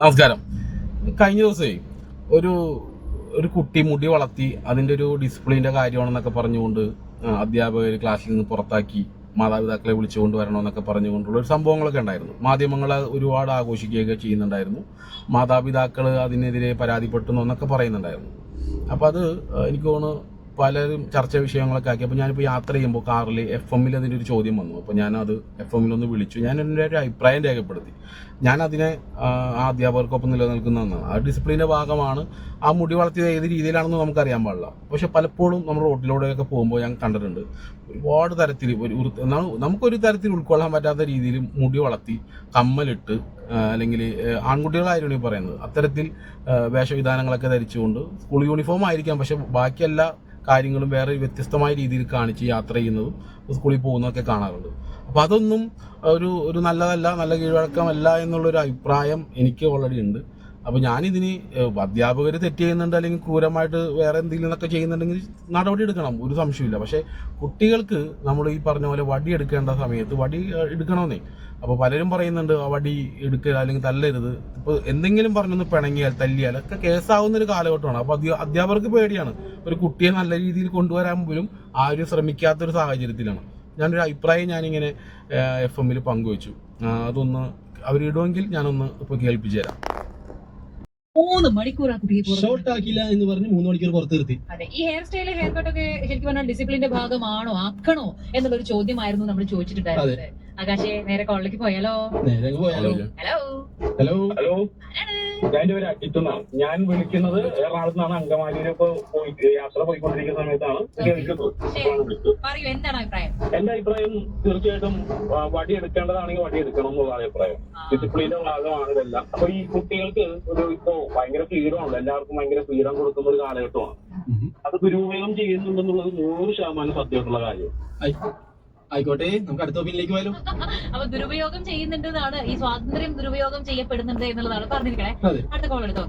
നമസ്കാരം. കഴിഞ്ഞ ദിവസമേ ഒരു ഒരു കുട്ടി മുടി വളർത്തി അതിന്റെ ഒരു ഡിസിപ്ലിന്റെ കാര്യമാണെന്നൊക്കെ പറഞ്ഞുകൊണ്ട് അധ്യാപകർ ക്ലാസ്സിൽ നിന്ന് പുറത്താക്കി മാതാപിതാക്കളെ വിളിച്ചുകൊണ്ട് വരണമെന്നൊക്കെ പറഞ്ഞുകൊണ്ടുള്ള ഒരു സംഭവങ്ങളൊക്കെ ഉണ്ടായിരുന്നു. മാധ്യമങ്ങൾ ഒരുപാട് ആഘോഷിക്കുകയൊക്കെ ചെയ്യുന്നുണ്ടായിരുന്നു. മാതാപിതാക്കൾ അതിനെതിരെ പരാതിപ്പെട്ടുന്നു എന്നൊക്കെ പറയുന്നുണ്ടായിരുന്നു. അപ്പോൾ അത് എനിക്ക് തോന്നുന്നു പലരും ചർച്ച വിഷയങ്ങളൊക്കെ ആക്കി. അപ്പോൾ ഞാനിപ്പോൾ യാത്ര ചെയ്യുമ്പോൾ കാറിൽ എഫ് എമ്മിൽ അതിന്റെ ഒരു ചോദ്യം വന്നു. അപ്പോൾ ഞാനത് എഫ് എമ്മിൽ ഒന്ന് വിളിച്ചു. ഞാൻ എന്റെ ഒരു അഭിപ്രായം രേഖപ്പെടുത്തി. ഞാൻ അതിനെ ആ അധ്യാപകർക്കൊപ്പം അധ്യാപകർക്കൊപ്പം നിലനിൽക്കുന്നതെന്നാണ് ആ ഡിസിപ്ലിന്റെ ഭാഗമാണ് ആ മുടി വളർത്തിയത് ഏത് രീതിയിലാണെന്ന് നമുക്കറിയാൻ പാടില്ല. പക്ഷെ പലപ്പോഴും നമ്മൾ റോഡിലൂടെയൊക്കെ പോകുമ്പോൾ ഞാൻ കണ്ടിട്ടുണ്ട് ഒരുപാട് തരത്തിൽ ഒരു നമുക്കൊരു തരത്തിൽ ഉൾക്കൊള്ളാൻ പറ്റാത്ത രീതിയിൽ മുടി വളർത്തി കമ്മലിട്ട് അല്ലെങ്കിൽ ആൺകുട്ടികളായിരുന്നു ഈ പറയുന്നത്. അത്തരത്തിൽ വേഷവിധാനങ്ങളൊക്കെ ധരിച്ചുകൊണ്ട് സ്കൂൾ യൂണിഫോം ആയിരിക്കാം പക്ഷെ ബാക്കി എല്ലാ കാര്യങ്ങളും വേറെ വ്യത്യസ്തമായ രീതിയിൽ കാണിച്ച് യാത്ര ചെയ്യുന്നതും സ്കൂളിൽ പോകുന്നതൊക്കെ കാണാറുണ്ട്. അപ്പോൾ അതൊന്നും ഒരു ഒരു നല്ലതല്ല നല്ല കീഴ്വഴക്കമല്ല എന്നുള്ളൊരു അഭിപ്രായം എനിക്ക് ഓൾറെഡി ഉണ്ട്. അപ്പോൾ ഞാനിതിന് അധ്യാപകർ തെറ്റ് ചെയ്യുന്നുണ്ട് അല്ലെങ്കിൽ ക്രൂരമായിട്ട് വേറെ എന്തെങ്കിലും ഒക്കെ ചെയ്യുന്നുണ്ടെങ്കിൽ നടപടി എടുക്കണം. ഒരു സംശയമില്ല പക്ഷേ കുട്ടികൾക്ക് നമ്മൾ ഈ പറഞ്ഞ പോലെ വടി എടുക്കേണ്ട സമയത്ത് വടി എടുക്കണമെന്നേ. അപ്പോൾ പലരും പറയുന്നുണ്ട് ആ വടി എടുക്കുക അല്ലെങ്കിൽ തല്ലരുത്. ഇപ്പോൾ എന്തെങ്കിലും പറഞ്ഞൊന്ന് പിണങ്ങിയാൽ തല്ലിയാൽ ഒക്കെ കേസാവുന്ന ഒരു കാലഘട്ടമാണ്. അപ്പോൾ അധ്യ അധ്യാപകർക്ക് പേടിയാണ്. ഒരു കുട്ടിയെ നല്ല രീതിയിൽ കൊണ്ടുവരാൻ പോലും ആരും ശ്രമിക്കാത്തൊരു സാഹചര്യത്തിലാണ്. ഞാനൊരു അഭിപ്രായം ഞാനിങ്ങനെ എഫ് എമ്മിൽ പങ്കുവച്ചു. അതൊന്ന് അവരിടുമെങ്കിൽ ഞാനൊന്ന് ഇപ്പോൾ കേൾപ്പിച്ചു തരാം. മൂന്ന് മണിക്കൂർ ആ കുട്ടിയെ ഷോർട്ട് ആക്കില്ല എന്ന് പറഞ്ഞ് മൂന്ന് മണിക്കൂർ പുറത്ത് നിർത്തി. അതെ ഈ ഹെയർ സ്റ്റൈൽ ഹെയർ കട്ട് ഒക്കെ ശരിക്കും പറഞ്ഞാൽ ഡിസിപ്ലിന്റെ ഭാഗമാണോ ആക്കണോ എന്നുള്ളൊരു ചോദ്യമായിരുന്നു നമ്മൾ ചോദിച്ചിട്ടുണ്ടായിരുന്നത്. ആകാശേ നേരെ കോളിലേക്ക് പോയാലോ? നേരെ പോയാലോ. ഹലോ ഹലോ ഹലോ ഞാൻ എന്റെ പേര് അജിത്തുന്നാണ് ഞാൻ വിളിക്കുന്നത് എറണാകുളത്ത് നിന്നാണ് അങ്കമാലിയിലൊക്കെ പോയി യാത്ര പോയിക്കൊണ്ടിരിക്കുന്ന സമയത്താണ് വിളിക്കുന്നത് അപ്പോഴാണ് എന്താണ് അഭിപ്രായം? എന്റെ അഭിപ്രായം തീർച്ചയായിട്ടും വടി എടുക്കേണ്ടതാണെങ്കിൽ വടി എടുക്കണം എന്നുള്ള അഭിപ്രായം. ഡിസിപ്ലിന്റെ ഭാഗമാണ് ഇതെല്ലാം. അപ്പൊ ഈ കുട്ടികൾക്ക് ഒരു ഇപ്പോ ഭയങ്കര ഫ്രീഡമാണല്ലോ എല്ലാവർക്കും ഭയങ്കര ഫ്രീഡം കൊടുക്കുന്ന ഒരു കാലഘട്ടമാണ്. അത് ദുരുപയോഗം ചെയ്യുന്നുണ്ടെന്നുള്ളത് നൂറ് ശതമാനം സത്യമായിട്ടുള്ള കാര്യം. ആയിക്കോട്ടെ നമുക്ക് അടുത്ത ഓപ്പിനിലേക്ക് പോയാലോ? അപ്പൊ ദുരുപയോഗം ചെയ്യുന്നുണ്ടെന്നാണ് ഈ സ്വാതന്ത്ര്യം ദുരുപയോഗം ചെയ്യപ്പെടുന്നുണ്ട് എന്നുള്ളതാണ് പറഞ്ഞിരിക്കണേ. അടുത്ത കോൾ എടുത്തോ.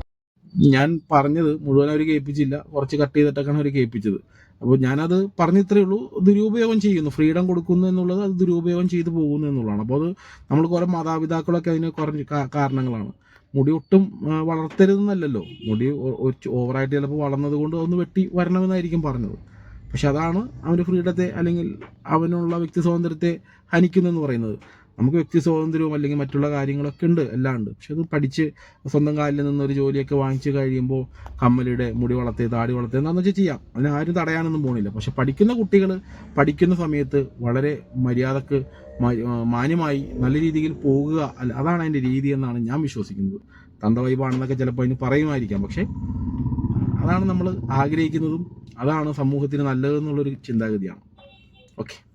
ഞാൻ പറഞ്ഞത് മുഴുവൻ അവർ കേൾപ്പിച്ചില്ല. കുറച്ച് കട്ട് ചെയ്തിട്ടൊക്കെയാണ് അവർ കേൾപ്പിച്ചത്. അപ്പോൾ ഞാനത് പറഞ്ഞിത്രേ ഉള്ളൂ. ദുരുപയോഗം ചെയ്യുന്നു. ഫ്രീഡം കൊടുക്കുന്നു എന്നുള്ളത് അത് ദുരുപയോഗം ചെയ്തു പോകുന്നു എന്നുള്ളതാണ്. അപ്പോൾ അത് നമ്മൾ കുറേ മാതാപിതാക്കളൊക്കെ അതിന് കുറഞ്ഞ കാരണങ്ങളാണ്. മുടി ഒട്ടും വളർത്തരുതെന്നല്ലല്ലോ. മുടി ഓവറായിട്ട് ചിലപ്പോൾ വളർന്നത് കൊണ്ട് ഒന്ന് വെട്ടി വരണമെന്നായിരിക്കും പറഞ്ഞത്. പക്ഷെ അതാണ് അവന്റെ ഫ്രീഡത്തെ അല്ലെങ്കിൽ അവനുള്ള വ്യക്തി സ്വാതന്ത്ര്യത്തെ ഹനിക്കുന്നതെന്ന് പറയുന്നത്. നമുക്ക് വ്യക്തി സ്വാതന്ത്ര്യവും അല്ലെങ്കിൽ മറ്റുള്ള കാര്യങ്ങളൊക്കെ ഉണ്ട് എല്ലാം ഉണ്ട്. പക്ഷെ അത് പഠിച്ച് സ്വന്തം കാലിൽ നിന്നൊരു ജോലിയൊക്കെ വാങ്ങിച്ച് കഴിയുമ്പോൾ കമ്മലിയുടെ മുടി വളർത്തി താടി വളർത്തി എന്താണെന്ന് വെച്ചാൽ ചെയ്യാം. അതിന് ആരും തടയാനൊന്നും പോണില്ല. പക്ഷെ പഠിക്കുന്ന കുട്ടികൾ പഠിക്കുന്ന സമയത്ത് വളരെ മര്യാദയ്ക്ക് മാന്യമായി നല്ല രീതിയിൽ പോകുക അതാണ് അതിന്റെ രീതി എന്നാണ് ഞാൻ വിശ്വസിക്കുന്നത്. തന്തവൈബാണെന്നൊക്കെ ചിലപ്പോൾ അതിന് പറയുമായിരിക്കാം. പക്ഷേ അതാണ് നമ്മൾ ആഗ്രഹിക്കുന്നതും അതാണ് സമൂഹത്തിന് നല്ലതെന്നുള്ളൊരു ചിന്താഗതിയാണ്. ഓക്കെ